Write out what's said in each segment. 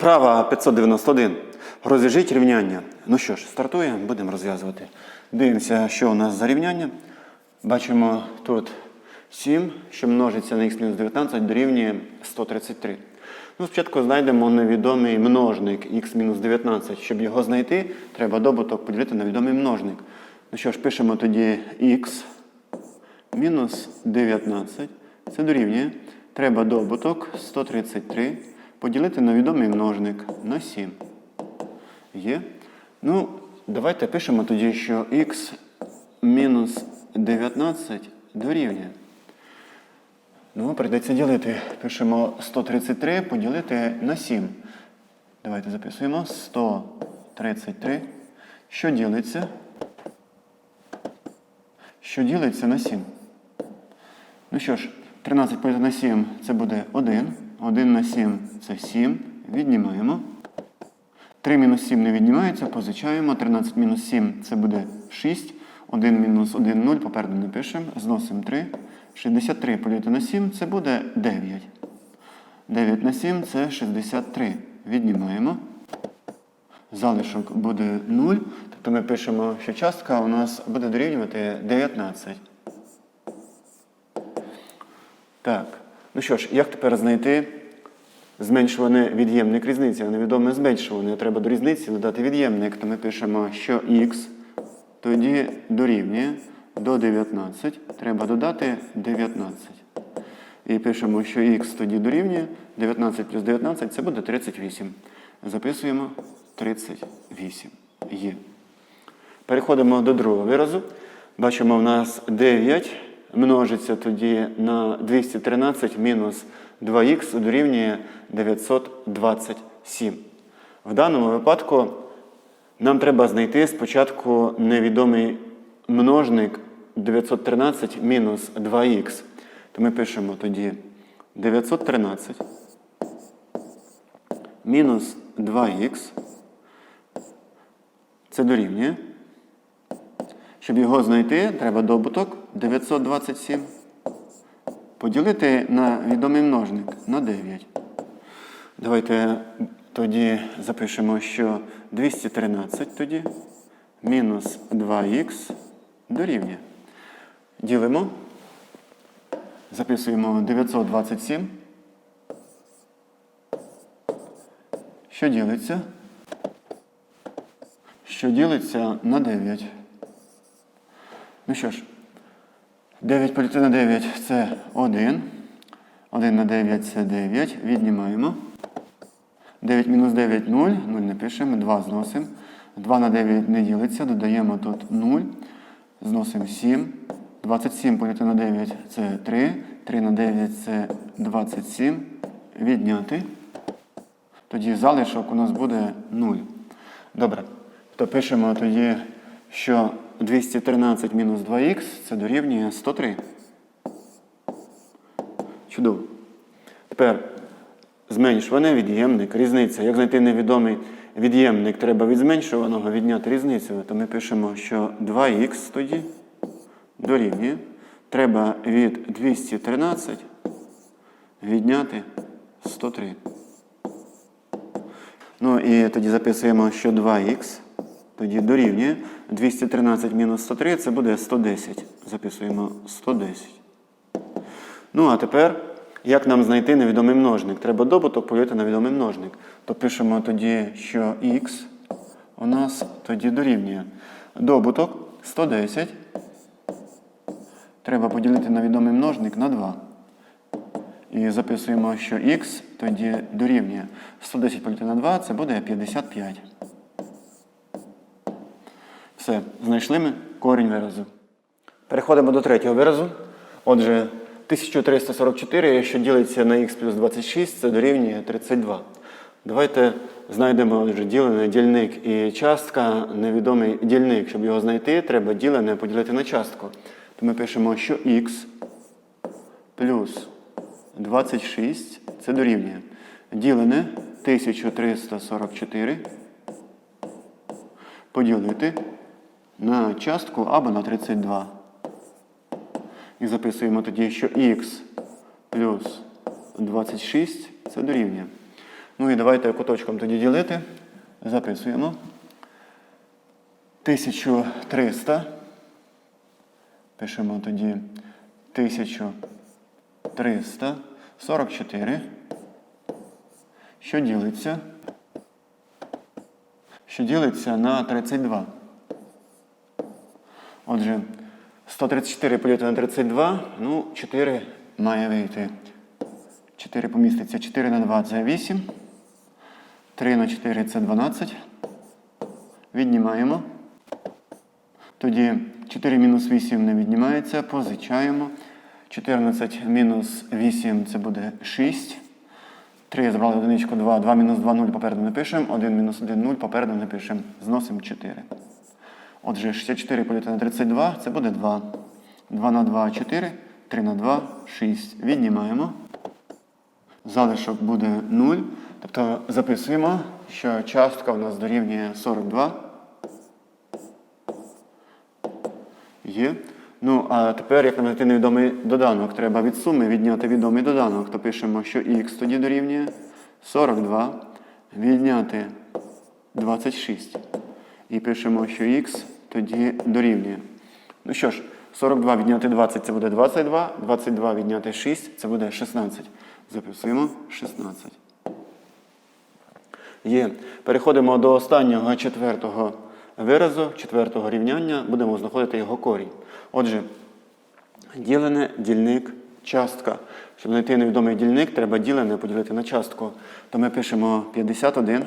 Вправа 591. Розв'яжіть рівняння. Ну що ж, стартуємо, будемо розв'язувати. Дивимося, що у нас за рівняння. Бачимо тут 7, що множиться на х-19 дорівнює 133. Ну, спочатку знайдемо невідомий множник х-19. Щоб його знайти, треба добуток поділити на відомий множник. Ну що ж, пишемо тоді х мінус 19. Це дорівнює. Треба добуток 133 поділити на відомий множник на 7. Є. Ну, давайте пишемо тоді, що х мінус 19 дорівнює. Ну, прийдеться ділити. Пишемо 133 поділити на 7. Давайте записуємо 133. Що ділиться? Що ділиться на 7? Ну що ж, 13 поділити на 7 це буде 1. 1 на 7 це 7. Віднімаємо. 3 мінус 7 не віднімається, позичаємо. 13 мінус 7 це буде 6. 1 мінус 1 0, попереду не пишемо. Зносимо 3. 63 поділити на 7 це буде 9. 9 на 7 це 63. Віднімаємо. Залишок буде 0. Тобто ми пишемо, що частка у нас буде дорівнювати 19. Так. Ну що ж, як тепер знайти зменшуване від'ємник різниці, а невідоме зменшуване. Треба до різниці додати від'ємник. То ми пишемо, що х тоді дорівнює до 19. Треба додати 19. І пишемо, що х тоді дорівнює 19 плюс 19 це буде 38. Записуємо 38. Є. Переходимо до другого виразу. Бачимо, в нас 9 множиться тоді на 213 мінус 2х дорівнює 927. В даному випадку нам треба знайти спочатку невідомий множник 913 мінус 2х. То ми пишемо тоді 913 мінус 2х. Це дорівнює. Щоб його знайти, треба добуток 927. Поділити на відомий множник на 9. Давайте тоді запишемо, що 213 тоді мінус 2х дорівнює. Ділимо. Записуємо 927. Що ділиться? Що ділиться на 9. Ну що ж, 9 поділити на 9 це 1. 1 на 9 це 9. Віднімаємо. 9 мінус 9 0. 0 не пишемо, 2 зносимо. 2 на 9 не ділиться, додаємо тут 0. Зносимо 7. 27 поділити на 9 це 3. 3 на 9 це 27. Відняти. Тоді залишок у нас буде 0. Добре. То пишемо тоді, що 213 мінус 2х це дорівнює 103. Чудово. Тепер зменшуваний від'ємник, різниця. Як знайти невідомий від'ємник, треба від зменшуваного відняти різницю. То ми пишемо, що 2х тоді дорівнює. Треба від 213 відняти 103. Ну і тоді записуємо, що 2х тоді дорівнює 213 мінус 103 це буде 110. Записуємо 110. Ну, а тепер, як нам знайти невідомий множник? Треба добуток поділити на відомий множник. То пишемо тоді, що х у нас тоді дорівнює. Добуток 110. Треба поділити на відомий множник на 2. І записуємо, що х тоді дорівнює 110 поділити на 2, це буде 55. Все, знайшли ми корінь виразу. Переходимо до третього виразу. Отже, 1344, що ділиться на х плюс 26, це дорівнює 32. Давайте знайдемо отже, ділений дільник і частка, невідомий дільник. Щоб його знайти, треба ділене поділити на частку. То ми пишемо, що х плюс 26 це дорівнює. Ділене 1344 поділити на частку або на 32. І записуємо тоді, що х плюс 26 це дорівнює. Ну і давайте куточком тоді ділити. Записуємо. 1300. Пишемо тоді 1344. Що ділиться? Що ділиться на 32. Отже, 134 поділити на 32, ну, 4 має вийти. 4 поміститься. 4 на 2 це 8. 3 на 4 це 12. Віднімаємо. Тоді 4 мінус 8 не віднімається, позичаємо. 14 мінус 8 це буде 6. 3 забрали одиничку 2, 2 мінус 2 0 попереду не пишемо, 1 мінус 1 0 попереду не пишемо. Зносимо 4. Отже, 64 поділити на 32 це буде 2. 2 на 2 4, 3 на 2 6. Віднімаємо. Залишок буде 0. Тобто записуємо, що частка у нас дорівнює 42. Є. Ну, а тепер, як нам знайти невідомий доданок, треба від суми відняти відомий доданок. То пишемо, що х тоді дорівнює 42, відняти 26. І пишемо, що х тоді дорівнює. Ну що ж, 42 відняти 20 це буде 22, 22 відняти 6 це буде 16. Записуємо 16. Є. Переходимо до останнього четвертого виразу, четвертого рівняння. Будемо знаходити його корінь. Отже, ділене, дільник, частка. Щоб знайти невідомий дільник, треба ділене поділити на частку. То ми пишемо 51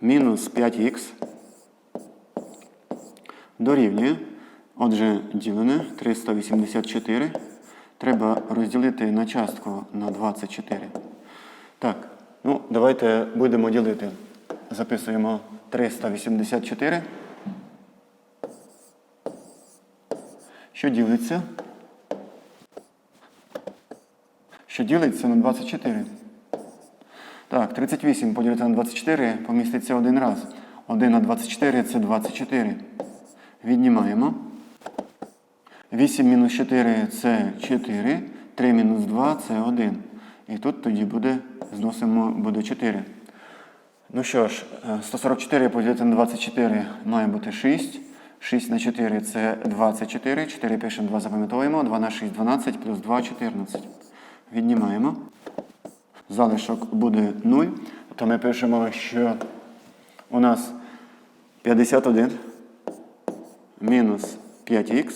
мінус 5х дорівнює. Отже, ділене 384. Треба розділити на частку на 24. Так, ну давайте будемо ділити. Записуємо 384. Що ділиться? Що ділиться на 24? Так, 38 поділити на 24 поміститься один раз. 1 на 24 це 24. Віднімаємо. 8 мінус 4 це 4. 3 мінус 2 це 1. І тут тоді буде, зносимо, буде 4. Ну що ж, е, 144 поділити на 24 має бути 6. 6 на 4 це 24. 4 пишемо, 2 запам'ятовуємо. 2 на 6 12 плюс 2 14. Віднімаємо. Залишок буде 0. То ми пишемо, що у нас 51 мінус 5х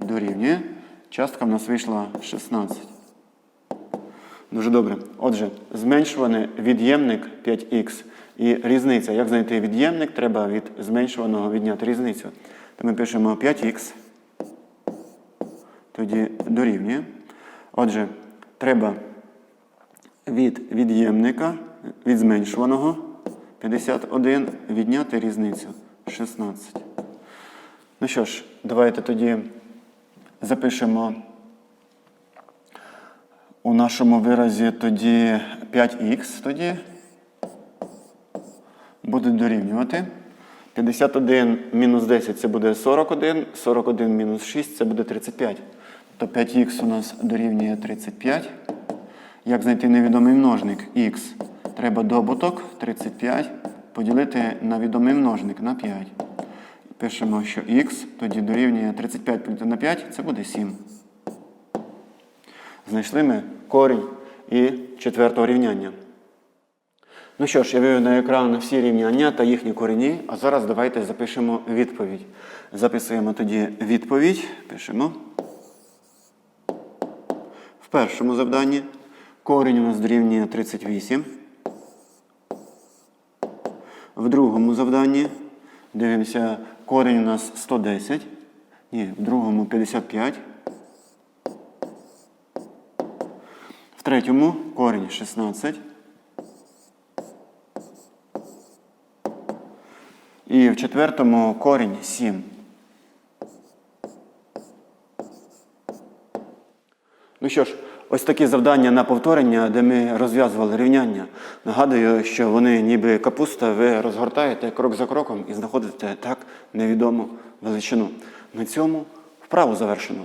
дорівнює. Частка в нас вийшла 16. Дуже добре. Отже, зменшуваний від'ємник 5х і різниця. Як знайти від'ємник? Треба від зменшуваного відняти різницю. То ми пишемо 5х. Тоді дорівнює. Отже, треба від від'ємника, від зменшуваного 51 відняти різницю 16. Ну що ж, давайте тоді запишемо у нашому виразі тоді 5х тоді буде дорівнювати. 51 мінус 10 це буде 41, 41 мінус 6 це буде 35. То 5х у нас дорівнює 35. Як знайти невідомий множник х? Треба добуток 35 поділити на відомий множник на 5. Пишемо, що х тоді дорівнює 35 поділити на 5, це буде 7. Знайшли ми корінь і четвертого рівняння. Ну що ж, я вивів на екран всі рівняння та їхні корені, а зараз давайте запишемо відповідь. Записуємо тоді відповідь. Пишемо. В першому завданні корінь у нас дорівнює 38. В другому завданні дивимося, корінь у нас 110. Ні, в другому 55. В третьому корінь 16. І в четвертому корінь 7. Ну що ж, ось такі завдання на повторення, де ми розв'язували рівняння. Нагадую, що вони ніби капуста, ви розгортаєте крок за кроком і знаходите так невідому величину. На цьому вправу завершено.